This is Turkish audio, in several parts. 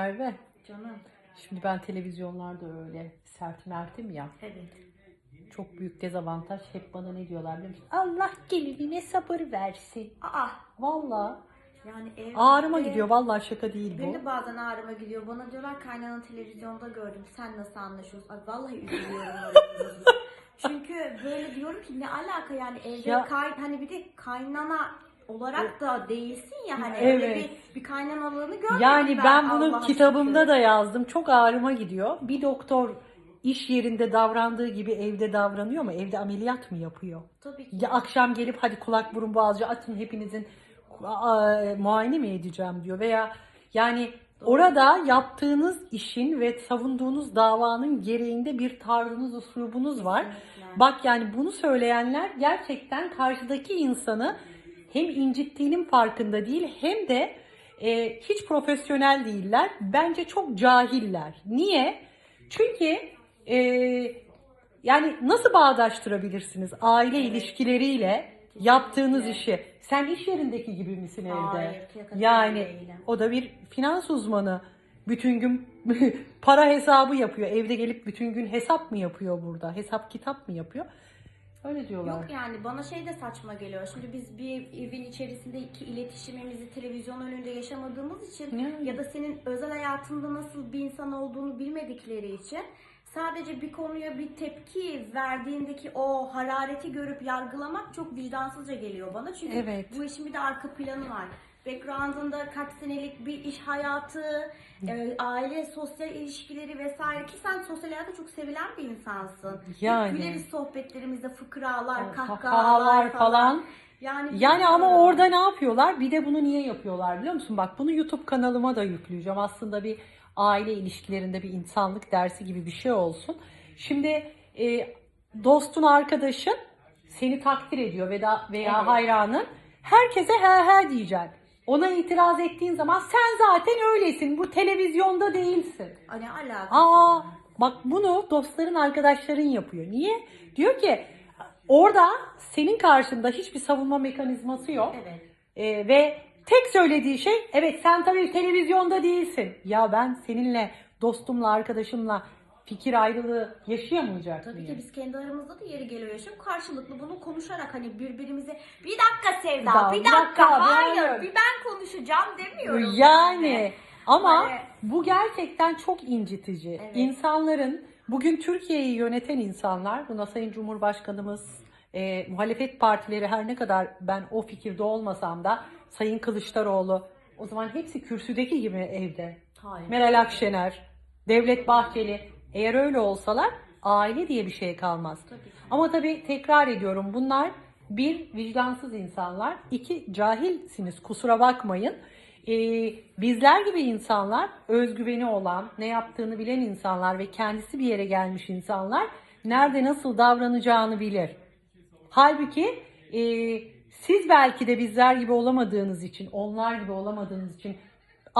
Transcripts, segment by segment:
Merve, Canım. şimdi ben televizyonlarda öyle sert mertim ya. Evet. Çok büyük dezavantaj. Hep bana ne diyorlar biliyor musun? Allah gelinine sabır versin. Aa. Valla. Yani evde... Ağrıma gidiyor. Vallahi şaka değil Benim bu. de bazen ağrıma gidiyor. Bana diyorlar kaynananı televizyonda gördüm. Sen nasıl anlaşıyorsun? Ay vallahi üzülüyorum. Çünkü böyle diyorum ki ne alaka yani evde Ya- kay hani bir de kaynana olarak da değilsin ya hani Evet. öyle bir, bir kaynanalığını görmedim Yani ben bunu Allah'a kitabımda şükür. da yazdım. Çok ağrıma gidiyor. Bir doktor iş yerinde davrandığı gibi evde davranıyor mu? Evde ameliyat mı yapıyor? Tabii ki. Ya akşam gelip hadi kulak burun boğazcı atın hepinizin muayene mi edeceğim diyor veya yani orada yaptığınız işin ve savunduğunuz davanın gereğinde bir tarzınız, uslubunuz var. Kesinlikle. Bak yani bunu söyleyenler gerçekten karşıdaki insanı hem incittiğinin farkında değil hem de e, hiç profesyonel değiller. Bence çok cahiller. Niye? Çünkü e, yani nasıl bağdaştırabilirsiniz aile Evet. ilişkileriyle yaptığınız işi? Sen iş yerindeki gibi misin evde? Hayır, kesinlikle yani değilim. o da bir finans uzmanı. Bütün gün para hesabı yapıyor. Evde gelip bütün gün hesap mı yapıyor burada? Hesap kitap mı yapıyor? Öyle diyorlar. Yok yani bana şey de saçma geliyor. Şimdi biz bir evin içerisindeki iletişimimizi televizyon önünde yaşamadığımız için Yani. ya da senin özel hayatında nasıl bir insan olduğunu bilmedikleri için sadece bir konuya bir tepki verdiğindeki o harareti görüp yargılamak çok vicdansızca geliyor bana. Çünkü Evet. bu işin bir de arka planı var. Background'ında kaç senelik bir iş hayatı, e, aile, sosyal ilişkileri vesaire ki sen sosyal hayatta çok sevilen bir insansın. Yani. Güleriz sohbetlerimizde fıkralar, kahkahalar Kahkahalar falan. falan. Yani, Yani ama orada ne yapıyorlar? Bir de bunu niye yapıyorlar biliyor musun? Bak bunu YouTube kanalıma da yükleyeceğim. Aslında bir aile ilişkilerinde bir insanlık dersi gibi bir şey olsun. Şimdi e, dostun, arkadaşın seni takdir ediyor veya, veya Evet. hayranın. Herkese he he diyeceksin. Ona itiraz ettiğin zaman sen zaten öylesin. Bu televizyonda değilsin. Hani alakası. Aa bak bunu dostların arkadaşların yapıyor. Niye? Diyor ki orada senin karşında hiçbir savunma mekanizması yok. Evet. Ee, ve tek söylediği şey evet sen tabii televizyonda değilsin. Ya ben seninle dostumla arkadaşımla fikir ayrılığı yaşayamayacak Tabii mıyım? ki biz kendi aramızda da yeri geliyor yaşam. Karşılıklı bunu konuşarak hani birbirimize bir dakika Sevda, Daha, bir bir dakika, dakika, hayır, hayır." bir ben konuşacağım demiyorum. Yani ama Hani- bu gerçekten çok incitici. Evet. İnsanların bugün Türkiye'yi yöneten insanlar, buna Sayın Cumhurbaşkanımız, e, muhalefet partileri her ne kadar ben o fikirde olmasam da Sayın Kılıçdaroğlu o zaman hepsi kürsüdeki gibi evde. Hayır. Meral Akşener, Devlet Bahçeli eğer öyle olsalar aile diye bir şey kalmaz. Tabii. Ama tabii tekrar ediyorum bunlar bir vicdansız insanlar, iki cahilsiniz kusura bakmayın. Ee, bizler gibi insanlar, özgüveni olan, ne yaptığını bilen insanlar ve kendisi bir yere gelmiş insanlar nerede nasıl davranacağını bilir. Halbuki e, siz belki de bizler gibi olamadığınız için, onlar gibi olamadığınız için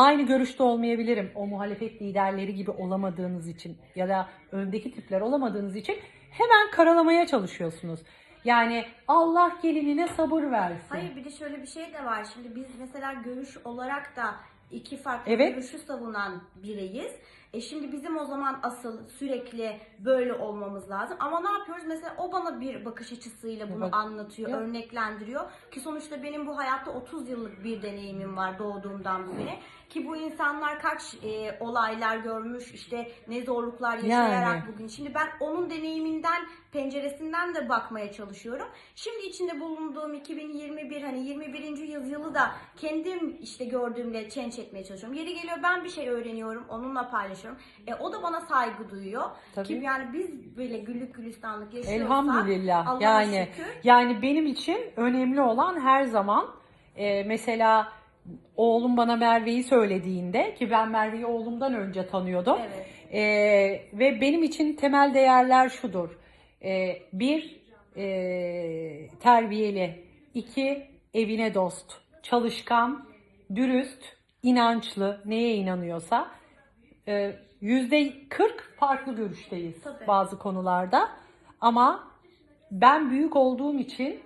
aynı görüşte olmayabilirim. O muhalefet liderleri gibi olamadığınız için ya da öndeki tipler olamadığınız için hemen karalamaya çalışıyorsunuz. Yani Allah gelinine sabır versin. Hayır bir de şöyle bir şey de var. Şimdi biz mesela görüş olarak da iki farklı Evet. görüşü savunan bireyiz. E şimdi bizim o zaman asıl sürekli böyle olmamız lazım. Ama ne yapıyoruz? Mesela o bana bir bakış açısıyla bunu Bak- anlatıyor, Ya. örneklendiriyor. Ki sonuçta benim bu hayatta 30 yıllık bir deneyimim var doğduğumdan bugüne. Ki bu insanlar kaç e, olaylar görmüş, işte ne zorluklar yaşayarak Yani. bugün. Şimdi ben onun deneyiminden, penceresinden de bakmaya çalışıyorum. Şimdi içinde bulunduğum 2021 hani 21. yüzyılı da kendim işte gördüğümle change etmeye çalışıyorum. Yeri geliyor ben bir şey öğreniyorum, onunla paylaşıyorum. E, o da bana saygı duyuyor. Tabii. Ki yani biz böyle güllük gülistanlık yaşıyorsak Elhamdülillah. Allah'a yani şükür. yani benim için önemli olan her zaman e, mesela oğlum bana Merve'yi söylediğinde ki ben Merve'yi oğlumdan önce tanıyordum. Evet. E, ve benim için temel değerler şudur. E, bir e, terbiyeli, iki evine dost, çalışkan, dürüst, inançlı, neye inanıyorsa yüzde 40 farklı görüşteyiz Tabii. bazı konularda. Ama ben büyük olduğum için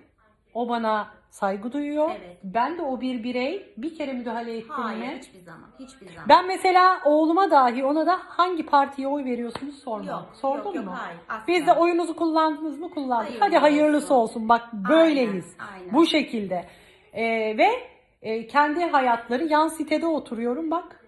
o bana saygı duyuyor. Evet. Ben de o bir birey bir kere müdahale ettim Hayır mi? hiçbir zaman. Hiçbir zaman. Ben mesela oğluma dahi ona da hangi partiye oy veriyorsunuz sormam. Yok, Sordun yok, yok, mu? hayır, asla. Biz de oyunuzu kullandınız mı kullandık. Hayırlı Hadi hayırlısı olsun. olsun. Bak böyleyiz. Aynen, aynen. Bu şekilde. Ee, ve e, kendi hayatları yan sitede oturuyorum bak.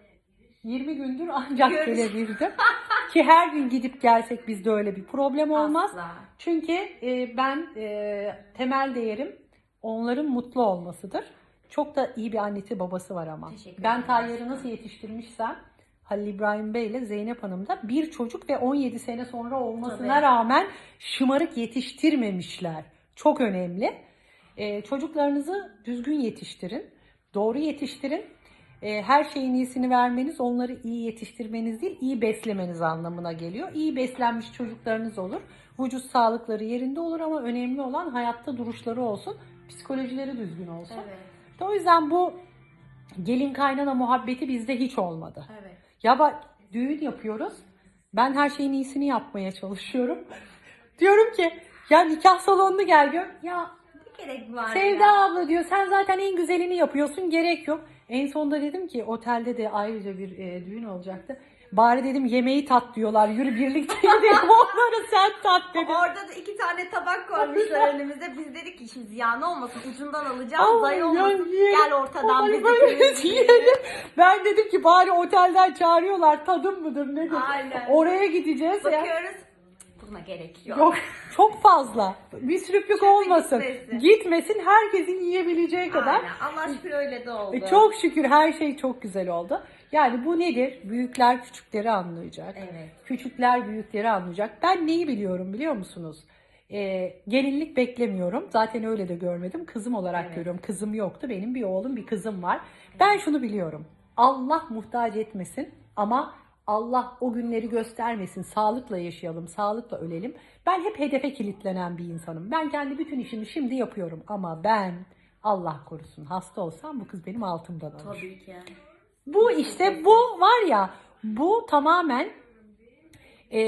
20 gündür ancak Görüş- gelebildim. Ki her gün gidip gelsek bizde öyle bir problem olmaz. Asla. Çünkü e, ben e, temel değerim onların mutlu olmasıdır. Çok da iyi bir annesi babası var ama. Teşekkür Ben. Tayyar'ı nasıl yetiştirmişsem Halil İbrahim Bey ile Zeynep Hanım da bir çocuk ve 17 sene sonra olmasına Tabii. rağmen şımarık yetiştirmemişler. Çok önemli. E, çocuklarınızı düzgün yetiştirin. Doğru yetiştirin. E, her şeyin iyisini vermeniz onları iyi yetiştirmeniz değil, iyi beslemeniz anlamına geliyor. İyi beslenmiş çocuklarınız olur. Vücut sağlıkları yerinde olur ama önemli olan hayatta duruşları olsun. Psikolojileri düzgün olsun. Evet. İşte O yüzden bu gelin kaynana muhabbeti bizde hiç olmadı. Evet. Ya bak düğün yapıyoruz. Ben her şeyin iyisini yapmaya çalışıyorum. Diyorum ki ya nikah salonunu gel gör. Ya gerek var Sevda ya. abla diyor sen zaten en güzelini yapıyorsun gerek yok. En sonunda dedim ki otelde de ayrıca bir e, düğün olacaktı. Bari dedim yemeği tat diyorlar. Yürü birlikte gidelim onları sen tat dedim. Orada da iki tane tabak koymuşlar önümüze. Biz dedik ki şimdi ziyan olmasın. Ucundan alacağız. Ay, Zay ya olmasın. Gel ortadan Ay, biz böyle ikimiz yiyelim. Ben dedim ki bari otelden çağırıyorlar tadım mıdır nedir? Aynen. Oraya gideceğiz ya. Bakıyoruz. cık, Buna gerek yok. Yok çok fazla. Bir sürüklük Çöpe olmasın. gitmesin. Gitmesin herkesin yiyebileceği kadar. Aynen. Allah şükür öyle de oldu. E, Çok şükür her şey çok güzel oldu. Yani bu nedir? Büyükler küçükleri anlayacak. Evet. Küçükler büyükleri anlayacak. Ben neyi biliyorum biliyor musunuz? Ee, gelinlik beklemiyorum. Zaten öyle de görmedim. Kızım olarak Evet. görüyorum. Kızım yoktu. Benim bir oğlum bir kızım var. Ben şunu biliyorum. Allah muhtaç etmesin ama Allah o günleri göstermesin. Sağlıkla yaşayalım, sağlıkla ölelim. Ben hep hedefe kilitlenen bir insanım. Ben kendi bütün işimi şimdi yapıyorum ama ben Allah korusun hasta olsam bu kız benim altımdan alır. Tabii ki. Bu işte bu var ya bu tamamen e,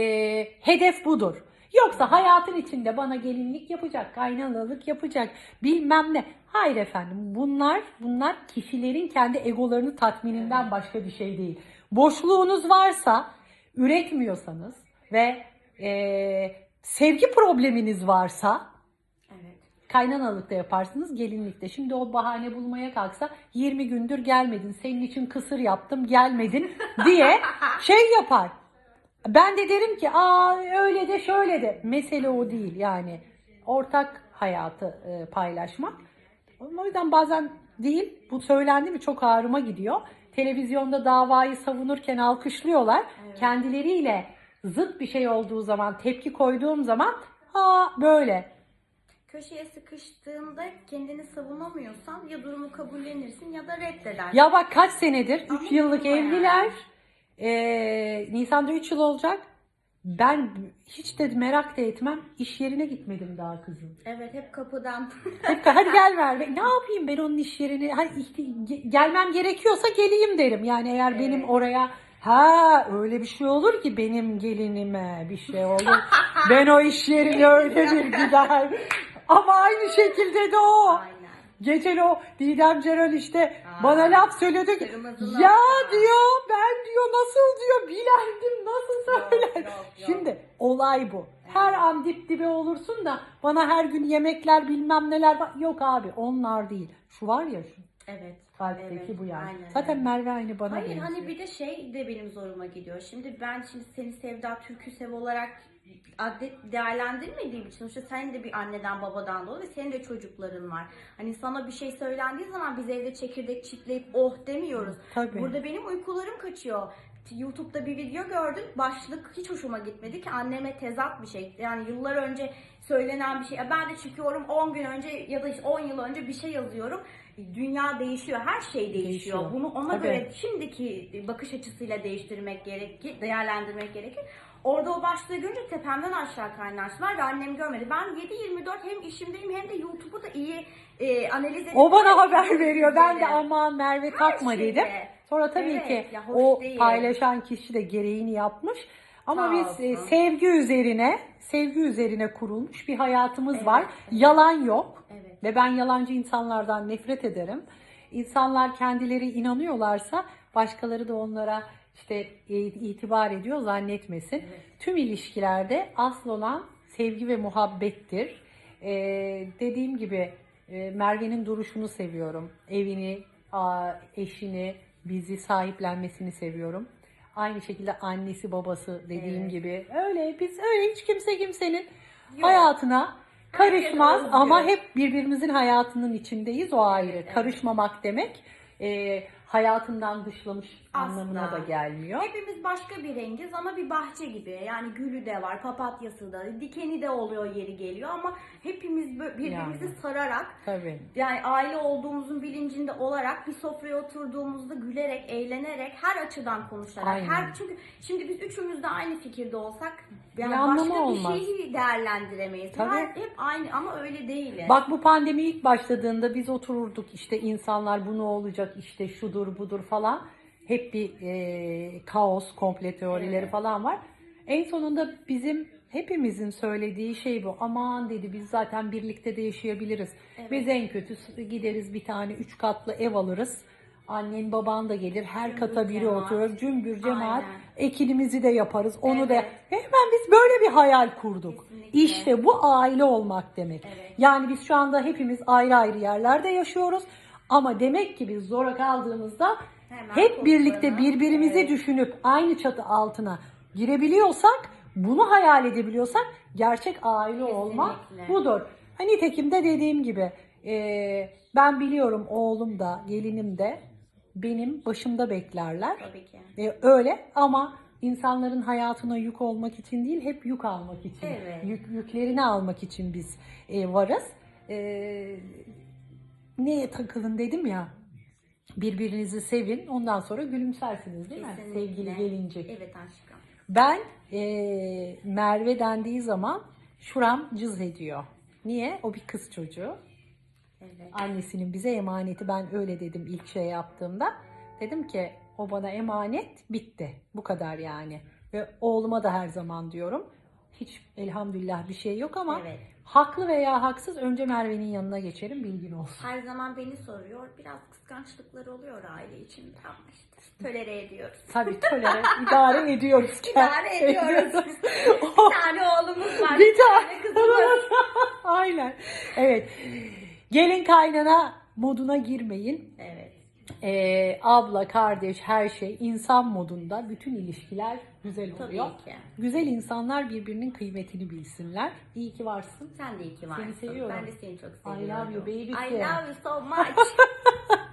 hedef budur. Yoksa hayatın içinde bana gelinlik yapacak, kaynanalık yapacak, bilmem ne. Hayır efendim bunlar bunlar kişilerin kendi egolarını tatmininden başka bir şey değil. Boşluğunuz varsa, üretmiyorsanız ve e, sevgi probleminiz varsa Evet. Kaynanalıkta yaparsınız, gelinlikte. Şimdi o bahane bulmaya kalksa 20 gündür gelmedin, senin için kısır yaptım gelmedin diye şey yapar. Ben de derim ki aa öyle de şöyle de. Mesele o değil yani. Ortak hayatı e, paylaşmak. O yüzden bazen değil, bu söylendi mi çok ağrıma gidiyor. Televizyonda davayı savunurken alkışlıyorlar. Kendileriyle zıt bir şey olduğu zaman, tepki koyduğum zaman aa böyle. Köşeye sıkıştığında kendini savunamıyorsan ya durumu kabullenirsin ya da reddedersin. Ya bak kaç senedir? 3 Ama yıllık yani. evliler. Ee, Nisan'da 3 yıl olacak. Ben hiç de merak da etmem. İş yerine gitmedim daha kızım. Evet hep kapıdan. Hep, hadi gel ver. Ne yapayım ben onun iş yerini? İhti- ge- gelmem gerekiyorsa geleyim derim. Yani eğer benim Evet. oraya ha öyle bir şey olur ki benim gelinime bir şey olur. ben o iş yerine öyle bir gider. Ama aynı şekilde de o. Aynen. Geçen o Didem Ceren işte Aa, bana laf söyledi ki kırmızı ya nokta." diyor ben diyor nasıl diyor bilerdim nasıl Yok, söyler. yok, yok. Şimdi olay bu. Her an dip dibe olursun da bana her gün yemekler bilmem neler var. Yok abi onlar değil. Şu var ya şu Evet. kalpteki evet, bu yani. aynen Zaten öyle. Merve aynı bana Hayır benziyor. hani bir de şey de benim zoruma gidiyor. Şimdi ben şimdi seni Sevda Türkü Sev olarak adet değerlendirmediğim için işte sen de bir anneden babadan dolayı ve senin de çocukların var. Hani sana bir şey söylendiği zaman biz evde çekirdek çitleyip oh demiyoruz. Tabii. Burada benim uykularım kaçıyor. YouTube'da bir video gördüm. Başlık hiç hoşuma gitmedi ki anneme tezat bir şey. Yani yıllar önce söylenen bir şey. Ben de çıkıyorum 10 gün önce ya da işte 10 yıl önce bir şey yazıyorum. Dünya değişiyor. Her şey değişiyor. Değişiyor. Bunu ona Tabii. göre şimdiki bakış açısıyla değiştirmek gerekir, değerlendirmek gerekir. Orada o başlığı görünce tepemden aşağı kaynaştılar ve annem görmedi. Ben 7-24 hem işimdeyim hem de YouTube'u da iyi e, analiz edip... O bana haber veriyor. Ben de aman Merve takma şeyde. dedim. Sonra tabii Evet, ki ya hoş o değil. paylaşan kişi de gereğini yapmış. Ama Sağ biz olsun. e, sevgi üzerine, sevgi üzerine kurulmuş bir hayatımız Evet, var. evet. Yalan yok. Evet. Ve ben yalancı insanlardan nefret ederim. İnsanlar kendileri inanıyorlarsa başkaları da onlara işte e, itibar ediyor zannetmesin. Tüm ilişkilerde asıl olan sevgi ve muhabbettir. Ee, dediğim gibi e, Merve'nin duruşunu seviyorum. Evini, a, eşini, bizi sahiplenmesini seviyorum. Aynı şekilde annesi babası dediğim Evet. gibi. Öyle biz öyle hiç kimse kimsenin Yok. hayatına karışmaz ama hep birbirimizin hayatının içindeyiz o ayrı. Evet, evet. Karışmamak demek e, hayatından dışlamış Asla. anlamına da gelmiyor. Hepimiz başka bir rengiz ama bir bahçe gibi. Yani gülü de var, papatyası da, dikeni de oluyor yeri geliyor ama hepimiz birbirimizi Yani. sararak Tabii. yani aile olduğumuzun bilincinde olarak bir sofraya oturduğumuzda gülerek, eğlenerek, her açıdan konuşarak. Aynen. Her çünkü şimdi biz üçümüz de aynı fikirde olsak yani Bir anlamı başka olmaz. bir şeyi değerlendiremeyiz. Tabii. Her, hep aynı ama öyle değil. Bak bu pandemi ilk başladığında biz otururduk işte insanlar bu ne olacak işte şudur budur falan. Hep bir e, kaos, komple teorileri Evet. falan var. En sonunda bizim hepimizin söylediği şey bu. Aman dedi biz zaten birlikte de yaşayabiliriz. Evet. Biz en kötü gideriz bir tane üç katlı ev alırız. Annen baban da gelir her Cümbür kata biri cemaat. oturur. Cümbür cemaat. Aynen. Ekinimizi de yaparız. Onu da Evet. hemen biz böyle bir hayal kurduk. Kesinlikle. İşte bu aile olmak demek. Evet. Yani biz şu anda hepimiz ayrı ayrı yerlerde yaşıyoruz. Ama demek ki biz zora kaldığımızda Hemen hep birlikte toplanıp, birbirimizi evet. düşünüp aynı çatı altına girebiliyorsak, bunu hayal edebiliyorsak gerçek aile olmak Kesinlikle. budur. Hani nitekim de dediğim gibi e, ben biliyorum oğlum da gelinim de benim başımda beklerler. Tabii ki. E, öyle ama insanların hayatına yük olmak için değil, hep yük almak için, Evet. yük, yüklerini almak için biz e, varız. E, neye takılın dedim ya, birbirinizi sevin, ondan sonra gülümsersiniz değil mi? Kesinlikle. Sevgili gelince. Evet aşkım. Ben e, Merve dendiği zaman şuram cız ediyor. Niye? O bir kız çocuğu. Evet. Annesinin bize emaneti ben öyle dedim ilk şey yaptığımda. Dedim ki o bana emanet bitti. Bu kadar yani. Ve oğluma da her zaman diyorum. Hiç elhamdülillah bir şey yok ama Evet. haklı veya haksız önce Merve'nin yanına geçerim bilgin olsun. Her zaman beni soruyor. Biraz kıskançlıkları oluyor aile içinde ama işte tölere ediyoruz. Tabii tolere idare ediyoruz. İdare ediyoruz. bir tane oğlumuz var. Bir tane kızımız. Aynen. Evet. Gelin kaynana moduna girmeyin. Evet. Ee, abla, kardeş, her şey insan modunda bütün ilişkiler güzel Tabii oluyor. ki. Güzel insanlar birbirinin kıymetini bilsinler. İyi ki varsın. Sen de iyi ki varsın. seviyorum. Ben de seni çok I seviyorum. love you baby. I love you so much.